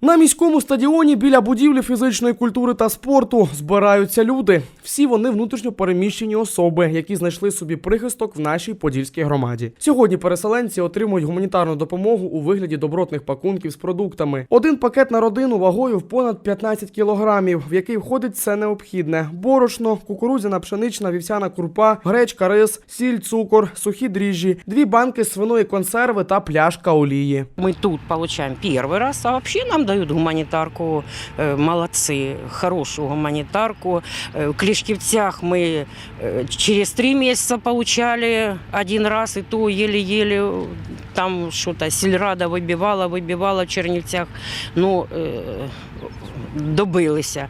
На міському стадіоні біля будівлі фізичної культури та спорту збираються люди. Всі вони внутрішньо переміщені особи, які знайшли собі прихисток в нашій подільській громаді. Сьогодні переселенці отримують гуманітарну допомогу у вигляді добротних пакунків з продуктами. Один пакет на родину вагою в понад 15 кілограмів, в який входить все необхідне: борошно, кукурудзяна пшенична вівсяна крупа, гречка, рис, сіль, цукор, сухі дріжджі, дві банки свиної консерви та пляшка олії. Мы тут получаем первый раз, а вообще нам дают гуманитарку. Э, Молодцы, хорошую гуманитарку. Э, В Клешкевцах мы э, через три месяца получали один раз, и то еле-еле э, там что-то сельрада выбивала, выбивала в Чернівцях. Ну, э, добилися.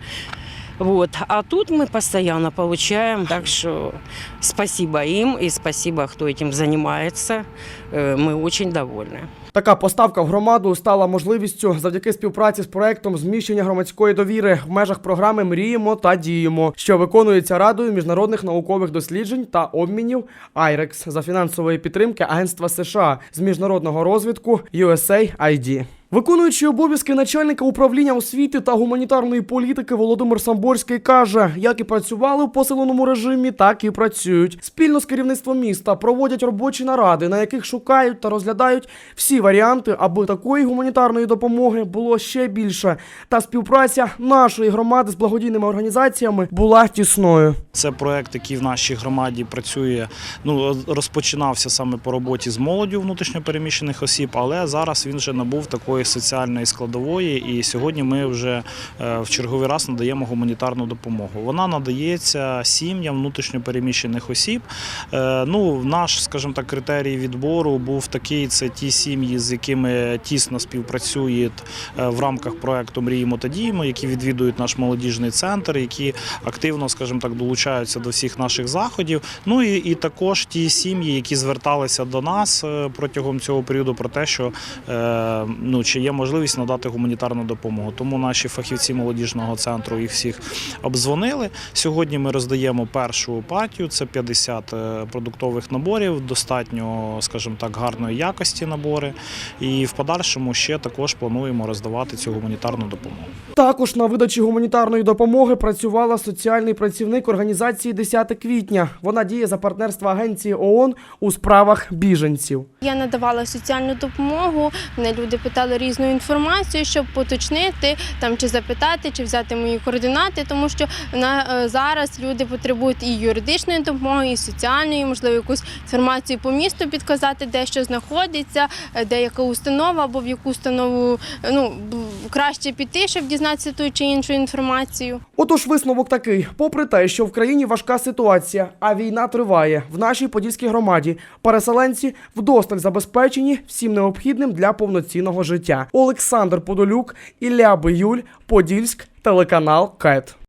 Вот. А тут мы постоянно получаем, так что спасибо им и спасибо, кто этим занимается. Э, Мы очень довольны. Така поставка в громаду стала можливістю завдяки співпраці з проектом зміщення громадської довіри в межах програми Мріємо та діємо, що виконується радою міжнародних наукових досліджень та обмінів IREX за фінансової підтримки Агентства США з міжнародного розвитку USAID. Виконуючий обов'язки начальника управління освіти та гуманітарної політики Володимир Самборський каже, як і працювали в посиленому режимі, так і працюють. Спільно з керівництвом міста проводять робочі наради, на яких шукають та розглядають всі варіанти, аби такої гуманітарної допомоги було ще більше. Та співпраця нашої громади з благодійними організаціями була тісною. Це проект, який в нашій громаді працює. Ну розпочинався саме по роботі з молоддю внутрішньопереміщених осіб, але зараз він вже набув такої соціальної складової. І сьогодні ми вже е, в черговий раз надаємо гуманітарну допомогу. Вона надається сім'ям внутрішньопереміщених осіб. Е, Ну, наш, скажімо так, критерій відбору був такий: це ті сім'ї, з якими тісно співпрацюють е, в рамках проекту Мріємо та діємо, які відвідують наш молодіжний центр, які активно, скажімо так, долучаються до всіх наших заходів. Ну і, і також ті сім'ї, які зверталися до нас протягом цього періоду про те, що ну чи є можливість надати гуманітарну допомогу. Тому наші фахівці молодіжного центру їх всіх обдзвонили. Сьогодні ми роздаємо першу партію. Це 50 е, продуктових наборів, достатньо, скажімо так, гарної якості набори. І в подальшому ще також плануємо роздавати цю гуманітарну допомогу. Також на видачі гуманітарної допомоги працювала соціальний працівник організації 10 квітня. Вона діє за партнерства агенції ООН у справах біженців. Я надавала соціальну допомогу. Мене люди питали різну інформацію, щоб поточнити там чи запитати, чи взяти мої координати, тому що на е, зараз люди потребують і юридичної допомоги, і соціальної, можливо, якусь інформацію по місту підказати, де що знаходиться, е, де яка установа, або в яку установу е, ну краще піти, щоб дізнатися ту чи іншу інформацію. Отож, висновок такий: попри те, що в країні важка ситуація, а війна триває в нашій подільській громаді, переселенці вдосталь забезпечені всім необхідним для повноцінного життя. Олександр Подолюк, Ілля Биюль, Подільськ, телеканал КЕТ.